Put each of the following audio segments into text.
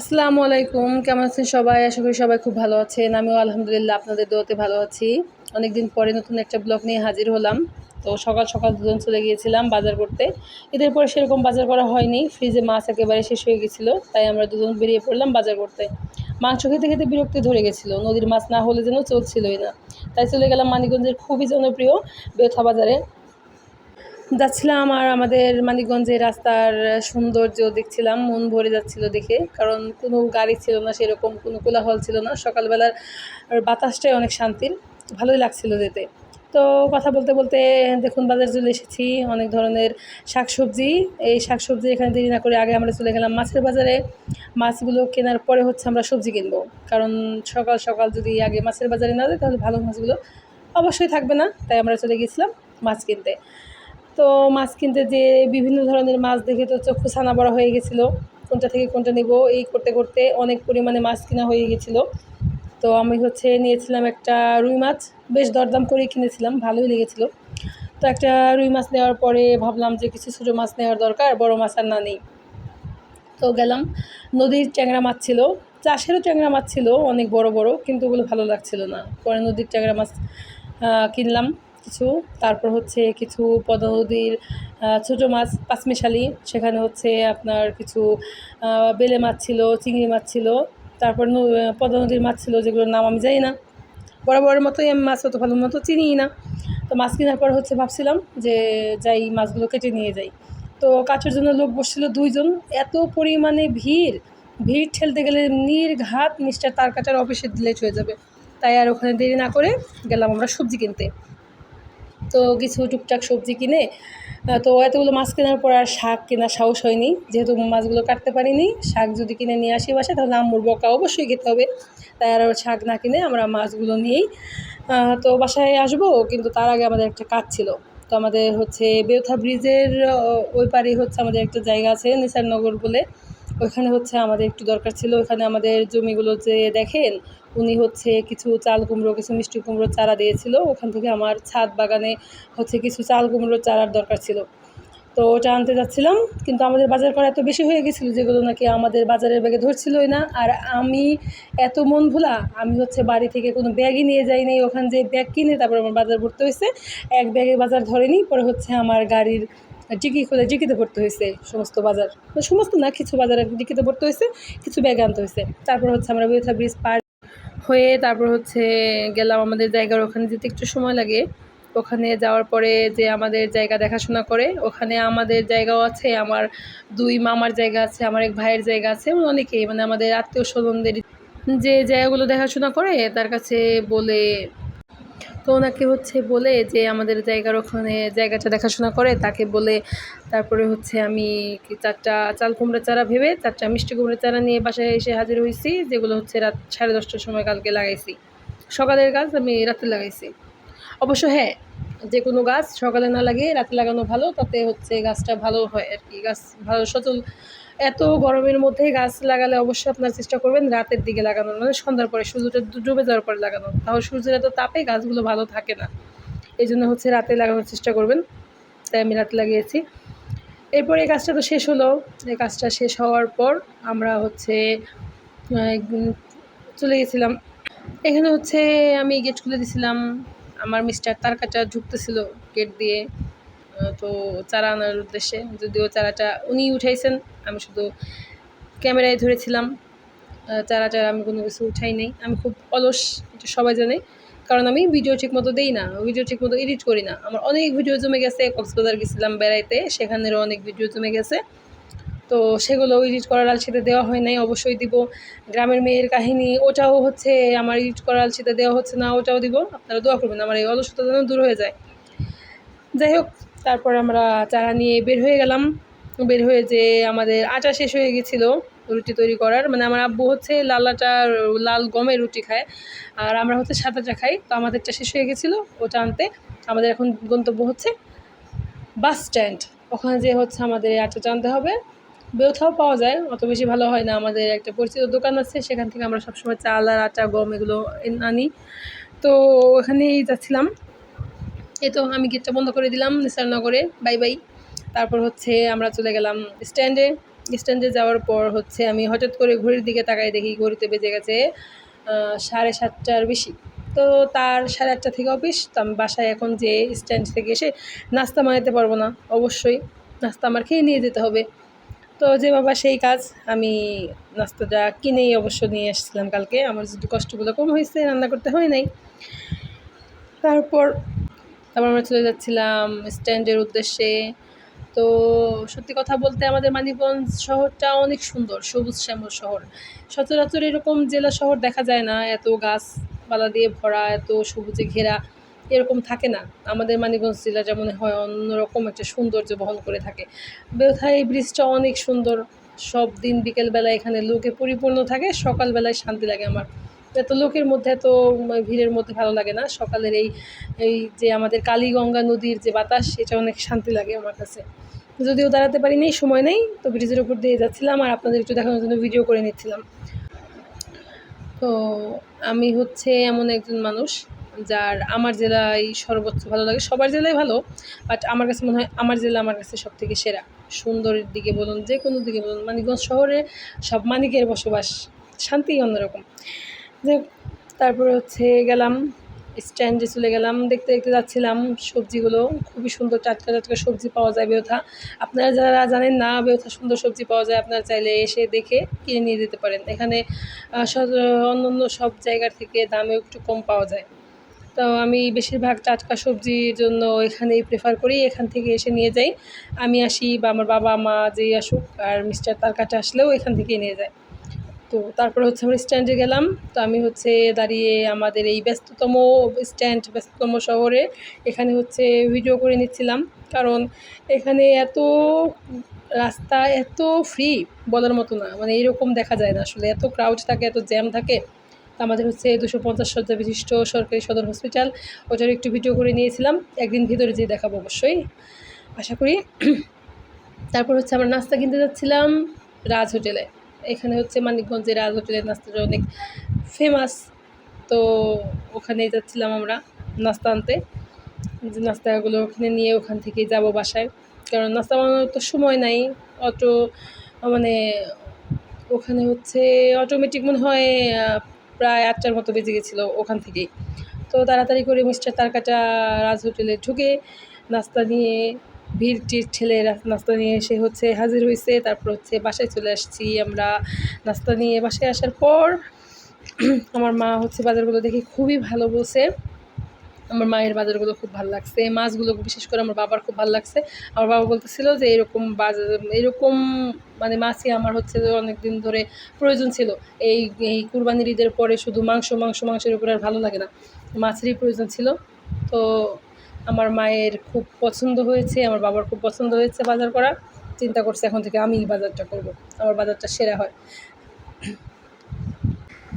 আসসালামু আলাইকুম, কেমন আছেন সবাই? আশা করি সবাই খুব ভালো আছেন। আমিও আলহামদুলিল্লাহ আপনাদের দোয়াতে ভালো আছি। অনেকদিন পরে নতুন একটা ব্লগ নিয়ে হাজির হলাম। তো সকাল সকাল দুজন চলে গিয়েছিলাম বাজার করতে। ঈদের পরে সেরকম বাজার করা হয়নি। ফ্রিজে মাছ একেবারে শেষ হয়ে গেছিল তাই আমরা দুজন বেরিয়ে পড়লাম বাজার করতে। মাংস খেতে খেতে বিরক্তি ধরে গেছিল। নদীর মাছ না হলে যেন চলছিলই না। তাই চলে গেলাম মানিকগঞ্জের খুবই জনপ্রিয় বেথা বাজারে। যাচ্ছিলাম আর আমাদের মানিকগঞ্জের রাস্তার সৌন্দর্য দেখছিলাম, মন ভরে যাচ্ছিল দেখে। কারণ কোনো গাড়ি ছিল না, সেরকম কোনো কোলাহল ছিল না। সকালবেলার বাতাসটাই অনেক শান্তির, ভালোই লাগছিল যেতে। তো কথা বলতে বলতে দেখুন, বাজার চলে এসেছি। অনেক ধরনের শাকসবজি, এই শাকসবজি এখানে দেরি না করে আগে আমরা চলে গেলাম মাছের বাজারে। মাছগুলো কেনার পরে হচ্ছে আমরা সবজি কিনবো। কারণ সকাল সকাল যদি আগে মাছের বাজারে না যাই তাহলে ভালো মাছগুলো অবশ্যই থাকবে না। তাই আমরা চলে গেছিলাম মাছ কিনতে। তো মাছ কিনতে যে বিভিন্ন ধরনের মাছ দেখে তো চক্ষু ছানা বড়া হয়ে গেছিল। কোনটা থেকে কোনটা নেব, এই করতে করতে অনেক পরিমাণে মাছ কেনা হয়ে গেছিল। তো আমি হচ্ছে নিয়েছিলাম একটা রুই মাছ, বেশ দরদাম করে কিনেছিলাম, ভালোই লেগেছিলো। তো একটা রুই মাছ নেওয়ার পরে ভাবলাম যে কিছু ছোটো মাছ নেওয়ার দরকার, বড় মাছ আর না নেই। তো গেলাম, নদীর ট্যাংরা মাছ ছিল, চাষেরও ট্যাংরা মাছ ছিল, অনেক বড় বড়, কিন্তু ওগুলো ভালো লাগছিল না। পরে নদীর ট্যাংরা মাছ কিনলাম। কিছু। তারপর হচ্ছে কিছু পদ্মা নদীর ছোটো মাছ, পাঁচমিশালি। সেখানে হচ্ছে আপনার কিছু বেলে মাছ ছিল, চিংড়ি মাছ ছিল। তারপর পদ্মা নদীর মাছ ছিল, যেগুলোর নাম আমি জানি না। বড় বড় মতোই আমি মাছ অত ভালো মতো চিনিই না। তো মাছ কেনার পর হচ্ছে ভাবছিলাম যে যাই মাছগুলো কেটে নিয়ে যাই। তো কাছের জন্য লোক বসছিল দুইজন। এত পরিমাণে ভিড়। ভিড় ঠেলতে গেলে নির্ঘাত মিস্টার তার কাটার অফিসে লেট হয়ে যাবে। তাই আর ওখানে দেরি না করে গেলাম আমরা সবজি কিনতে। তো কিছু টুকটাক সবজি কিনে তো এতগুলো মাছ কেনার পর আর শাক কেনার সাহস হয়নি। যেহেতু মাছগুলো কাটতে পারিনি, শাক যদি কিনে নিয়ে আসি বাসে তাহলে আম্মুর বকা অবশ্যই খেতে হবে। তাই আর শাক না কিনে আমরা মাছগুলো নিয়েই তো বাসায় আসব। কিন্তু তার আগে আমাদের একটা কাজ ছিল। তো আমাদের হচ্ছে বেউথা ব্রিজের ওই পারে হচ্ছে আমাদের একটা জায়গা আছে নিসারনগর বলে। ওইখানে হচ্ছে আমাদের একটু দরকার ছিল ওখানে আমাদের জমিগুলো যে দেখেন, উনি হচ্ছে কিছু চাল কুমড়ো, কিছু মিষ্টি কুমড়োর চারা দিয়েছিল, ওখান থেকে আমার ছাদ বাগানে হচ্ছে কিছু চাল কুমড়োর চারার দরকার ছিল। তো ওটা আনতে যাচ্ছিলাম, কিন্তু আমাদের বাজার করা এত বেশি হয়ে গেছিল যেগুলো নাকি আমাদের বাজারের ব্যাগে ধরছিলই না। আর আমি এত মন ভোলা, আমি হচ্ছে বাড়ি থেকে কোনো ব্যাগই নিয়ে যাইনি ওখান যে ব্যাগ কিনে তারপর আমার বাজার ভরতে হয়েছে এক ব্যাগে বাজার ধরেনি পরে হচ্ছে আমার গাড়ির টিকি খুলে টিকিতে ভরতে হয়েছে সমস্ত বাজার। সমস্ত না, কিছু বাজার টিকিতে ভরতে হয়েছে, কিছু ব্যাগ আনতে হয়েছে। তারপর হচ্ছে আমরা বেথা ব্রিজ পার হয়ে তারপর হচ্ছে গেলাম আমাদের জায়গার ওখানে যেতে একটু সময় লাগে। ওখানে যাওয়ার পরে যে আমাদের জায়গা দেখাশোনা করে, ওখানে আমাদের জায়গাও আছে, আমার দুই মামার জায়গা আছে, আমার এক ভাইয়ের জায়গা আছে অনেকেই মানে আমাদের আত্মীয় স্বজনদের যে জায়গাগুলো দেখাশোনা করে, তার কাছে বলে তো ওনাকে হচ্ছে বলে যে আমাদের জায়গার ওখানে জায়গাটা দেখাশোনা করে, তাকে বলে তারপরে হচ্ছে আমি চারটা চাল কুমড়া চারা ভেবে, চারটা মিষ্টি কুমড়া চারা নিয়ে বাসায় এসে হাজির হয়েছি, যেগুলো হচ্ছে রাত সাড়ে দশটার সময় কালকে লাগাইছি। সকালের গাছ আমি রাতে লাগাইছি। অবশ্য হ্যাঁ যে কোনো গাছ সকালে না লাগিয়ে রাতে লাগানো ভালো, তাতে হচ্ছে গাছটা ভালো হয় আর কি, গাছ ভালো সচল এত গরমের মধ্যে গাছ লাগালে অবশ্যই আপনার চেষ্টা করবেন রাতের দিকে লাগানোর মানে সন্ধ্যার পরে সূর্যটা ডুবে যাওয়ার পরে লাগানো তাহলে সূর্যের এত তাপে গাছগুলো ভালো থাকে না। এই জন্য হচ্ছে রাতে লাগানোর চেষ্টা করবেন। তাই আমি রাতে লাগিয়েছি। এরপর এই কাজটা তো শেষ হলো। এই কাজটা শেষ হওয়ার পর আমরা হচ্ছে চলে গেছিলাম। এখানে হচ্ছে আমি গেট খুলে দিয়েছিলাম আমার মিস্টার তার কাটা ঢুকতেছিল গেট দিয়ে। তো চারা আনার উদ্দেশ্যে, যদিও চারাটা উনি উঠাইছেন, আমি শুধু ক্যামেরায় ধরেছিলাম। চারা আমি কোনো কিছু উঠাই নেই। আমি খুব অলস, এটা সবাই জানে। কারণ আমি ভিডিও ঠিক মতো দিই না ভিডিও ঠিক মতো এডিট করি না। আমার অনেক ভিডিও জমে গেছে, কক্সবাজার গেছিলাম বেড়াইতে সেখানেরও অনেক ভিডিও জমে গেছে। তো সেগুলো এডিট করার আলসিতে দেওয়া হয় নাই, অবশ্যই দিব। গ্রামের মেয়ের কাহিনী, ওটাও হচ্ছে আমার এডিট করার আলসিতে দেওয়া হচ্ছে না, ওটাও দিব। আপনারা দোয়া করবেন, আমার এই অলসতা যেন দূর হয়ে যায়। যাই হোক তারপর আমরা চারা নিয়ে বের হয়ে গেলাম। বের হয়ে যে আমাদের আটা শেষ হয়ে গেছিল রুটি তৈরি করার। মানে আমার আব্বু হচ্ছে লাল আটা লাল গমের রুটি খায়। আর আমরা হচ্ছে সাদা চা খাই। তো আমাদেরটা শেষ হয়ে গেছিল ওটা আনতে। আমাদের এখন গন্তব্য হচ্ছে বাস স্ট্যান্ড। ওখানে যে হচ্ছে আমাদের আটাটা আনতে হবে। বেউথাও পাওয়া যায়। অত বেশি ভালো হয় না। আমাদের একটা পরিচিত দোকান আছে। সেখান থেকে আমরা সবসময় চাল আর আটা, গম এগুলো আনি। তো ওখানেই যাচ্ছিলাম। এই তো আমি গেটটা বন্ধ করে দিলাম নিসারনগরে বাই বাই তারপর হচ্ছে আমরা চলে গেলাম স্ট্যান্ডে স্ট্যান্ডে যাওয়ার পর হচ্ছে আমি হঠাৎ করে ঘড়ির দিকে তাকাই দেখি ঘড়িতে বেজে গেছে সাড়ে সাতটার বেশি। তো তার সাড়ে আটটা থেকে অফিস তো আমি বাসায় এখন যে স্ট্যান্ড থেকে এসে নাস্তা বানাতে পারব না, অবশ্যই নাস্তা আমার খেয়ে নিয়ে যেতে হবে। তো যে বাবা সেই কাজ, আমি নাস্তাটা কিনেই অবশ্য নিয়ে এসেছিলাম কালকে। আমার যদি কষ্টগুলো কম হয়েছে, রান্না করতে হয় নাই। তারপর তারপর আমরা চলে যাচ্ছিলাম স্ট্যান্ডের উদ্দেশ্যে। তো সত্যি কথা বলতে আমাদের মানিকগঞ্জ শহরটা অনেক সুন্দর, সবুজ শ্যামল শহর। সচরাচর এরকম জেলা শহর দেখা যায় না, এত গাছপালা দিয়ে ভরা, এত সবুজে ঘেরা, এরকম থাকে না। আমাদের মানিকগঞ্জ জেলা যেমন হয়, অন্যরকম একটা সৌন্দর্য বহন করে থাকে। বেউথাই এই ব্রিজটা অনেক সুন্দর, সব দিন বিকেলবেলা এখানে লোকে পরিপূর্ণ থাকে, সকালবেলায় শান্তি লাগে আমার। এত লোকের মধ্যে, এত ভিড়ের মধ্যে ভালো লাগে না। সকালের এই এই যে আমাদের কালীগঙ্গা নদীর যে বাতাস, এটা অনেক শান্তি লাগে আমার কাছে। যদিও দাঁড়াতে পারিনি সময় নেই, তো ব্রিজের উপর দিয়ে যাচ্ছিলাম আর আপনাদের একটু দেখানোর জন্য ভিডিও করে নিচ্ছিলাম। তো আমি হচ্ছে এমন একজন মানুষ যার আমার জেলায় সর্বোচ্চ ভালো লাগে। সবার জেলায় ভালো বাট আমার কাছে মনে হয় আমার জেলা আমার কাছে সব থেকে সেরা। সুন্দরের দিকে বলুন যে কোনো দিকে বলুন, মানিকগঞ্জ শহরে সব মানিকের বসবাস শান্তি অন্যরকম। হোক, তারপরে হচ্ছে গেলাম স্ট্যান্ডে চলে গেলাম দেখতে দেখতে যাচ্ছিলাম সবজিগুলো। খুবই সুন্দর টাটকা টাটকা সবজি পাওয়া যায় বেওথা। আপনারা যারা জানেন না বেওথা সুন্দর সবজি পাওয়া যায় আপনারা চাইলে এসে দেখে কিনে নিয়ে যেতে পারেন। এখানে অন্য অন্য সব জায়গার থেকে দামে একটু কম পাওয়া যায়। তো আমি বেশিরভাগ টাটকা সবজির জন্য এখানেই প্রেফার করি এখান থেকে এসে নিয়ে যাই। আমি আসি বা আমার বাবা মা যেই আসুক আর মিস্টার তার কাছে আসলেও এখান থেকেই নিয়ে যায়। তো তারপরে হচ্ছে আমরা স্ট্যান্ডে গেলাম। তো আমি হচ্ছে দাঁড়িয়ে আমাদের এই ব্যস্ততম স্ট্যান্ড ব্যস্ততম শহরে এখানে হচ্ছে ভিডিও করে নিচ্ছিলাম। কারণ এখানে এত রাস্তা, এত ফ্রি বলার মতো না। মানে এরকম দেখা যায় না আসলে। এত ক্রাউড থাকে, এত জ্যাম থাকে। আমাদের হচ্ছে দুশো পঞ্চাশ শয্যা বিশিষ্ট সরকারি সদর হসপিটাল ওটার একটু ভিডিও করে নিয়েছিলাম। একদিন ভিতরে যেয়ে দেখাবো অবশ্যই। আশা করি। তারপর হচ্ছে আমরা নাস্তা কিনতে যাচ্ছিলাম রাজ হোটেলে। এখানে হচ্ছে মানিকগঞ্জের রাজ হোটেলের নাস্তাটা অনেক ফেমাস তো ওখানে যাচ্ছিলাম আমরা নাস্তা আনতে। যে নাস্তাগুলো ওখানে নিয়ে ওখান থেকে যাব বাসায়। কারণ নাস্তা বানানোর তো সময় নাই। অটো মানে ওখানে হচ্ছে অটোমেটিক মনে হয় প্রায় আটটার মতো বেজে গেছিল ওখান থেকেই। তো তাড়াতাড়ি করে মিস্টার তারকাটা রাজ হোটেলে ঢুকে নাস্তা নিয়ে ভিড় টিড় ঠেলে নাস্তা নিয়ে এসে হচ্ছে হাজির হয়েছে তারপর হচ্ছে বাসায় চলে আসছি আমরা। নাস্তা নিয়ে বাসায় আসার পর আমার মা হচ্ছে বাজারগুলো দেখে খুবই ভালো বলছে। আমার মায়ের বাজারগুলো খুব ভালো লাগছে, মাছগুলো বিশেষ করে আমার বাবার খুব ভালো লাগছে। আমার বাবা বলতেছিল যে এরকম বাজার এরকম মানে মাছই আমার হচ্ছে অনেক দিন ধরে প্রয়োজন ছিল। এই এই কুরবানির ঈদের পরে শুধু মাংস মাংস, মাংসের উপরে আর ভালো লাগে না, মাছেরই প্রয়োজন ছিল। তো আমার মায়ের খুব পছন্দ হয়েছে, আমার বাবার খুব পছন্দ হয়েছে বাজার করা। চিন্তা করছে এখন থেকে আমি বাজারটা করব, আমার বাজারটা সেরা হয়।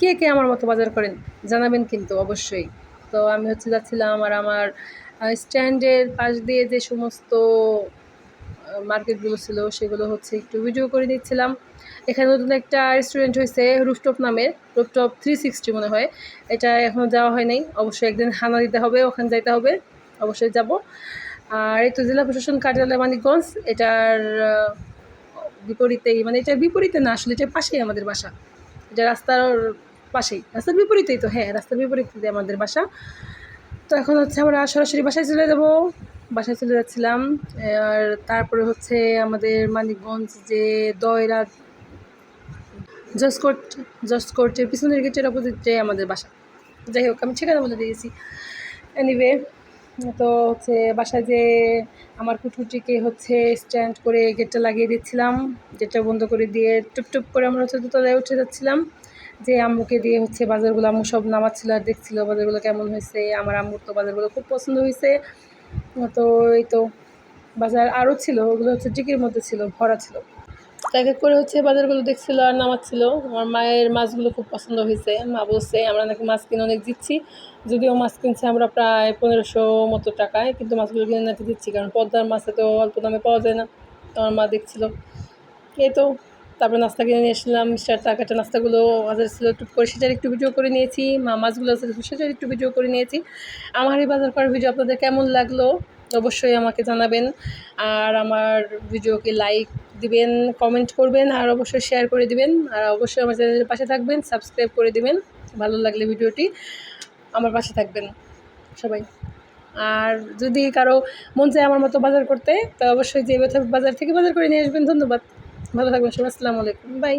কে কে আমার মতো বাজার করেন জানাবেন কিন্তু অবশ্যই। তো আমি হচ্ছে যাচ্ছিলাম আর আমার স্ট্যান্ডের পাশ দিয়ে যে সমস্ত মার্কেটগুলো ছিল সেগুলো হচ্ছে একটু ভিডিও করে দিচ্ছিলাম এখানে নতুন একটা রেস্টুরেন্ট হয়েছে রুফটপ নামের রুফটপ থ্রি সিক্সটি মনে হয়। এটা এখনও যাওয়া হয় নাই, অবশ্যই একদিন হানা দিতে হবে, ওখানে যাইতে হবে। অবশ্যই যাব। আর এই তো জেলা প্রশাসন কার্যালয় মানিকগঞ্জ, এটার বিপরীতেই মানে এটার বিপরীতে না, আসলে এটার পাশেই আমাদের বাসা। এটা রাস্তার পাশেই, রাস্তার বিপরীতেই তো হ্যাঁ রাস্তার বিপরীতে আমাদের বাসা। তো এখন হচ্ছে আমরা সরাসরি বাসায় চলে যাব। বাসায় চলে যাচ্ছিলাম, আর তারপরে হচ্ছে আমাদের মানিকগঞ্জ যে দয়রা জসকোর্ট জসকোর্টের পিছনের গেটের অপোজিটে আমাদের বাসা। যাই হোক, আমি ঠিকানা বলে দিয়েছি। এনিওয়ে তো হচ্ছে বাসায় যে আমার কুটুটিকে হচ্ছে স্ট্যান্ড করে গেটটা লাগিয়ে দিচ্ছিলাম গেটটা বন্ধ করে দিয়ে টুপ টুপ করে আমরা হচ্ছে দোতলায় উঠে যাচ্ছিলাম। যে আম্মুকে দিয়ে হচ্ছে বাজারগুলো, আম্মু সব নামাচ্ছিল আর দেখছিল বাজারগুলো কেমন হয়েছে। আমার আম্মুর তো বাজারগুলো খুব পছন্দ হয়েছে। তো এই তো বাজার আরও ছিল, ওগুলো হচ্ছে টিকির মধ্যে ছিল, ভরা ছিল। তো এক এক করে হচ্ছে বাজারগুলো দেখছিল আর নামাচ্ছিল। আমার মায়ের মাছগুলো খুব পছন্দ হয়েছে। মা বলছে, আমরা নাকি মাছ কিনে অনেক দিচ্ছি। যদিও মাছ কিনছে আমরা প্রায় পনেরোশো মতো টাকায়, কিন্তু মাছগুলো কিনে নাকি দিচ্ছি, কারণ পদ্মার মাছ তো অল্প দামে পাওয়া যায় না। আমার মা দেখছিল। এই তো, তারপরে নাস্তা কিনে নিয়ে এসেছিলাম। মিস্টার টাকাটা নাস্তাগুলো বাজার ছিল একটু করে। সেটার একটু ভিডিও করে নিয়েছি। মা মাছগুলো আছে, সেটার একটু ভিডিও করে নিয়েছি। আমার এই বাজার করার ভিডিও আপনাদের কেমন লাগল? অবশ্যই আমাকে জানাবেন। আর আমার ভিডিওকে লাইক দিবেন কমেন্ট করবেন, আর অবশ্যই শেয়ার করে দিবেন। আর অবশ্যই আমার চ্যানেলের পাশে থাকবেন সাবস্ক্রাইব করে দিবেন। ভালো লাগলে ভিডিওটি আমার পাশে থাকবেন সবাই। আর যদি কারও মন চায় আমার মতো বাজার করতে, তো অবশ্যই যে বাজার থেকে বাজার করে নিয়ে আসবেন। ধন্যবাদ। ভালো থাকবেন সবাই। আসসালামু আলাইকুম। বাই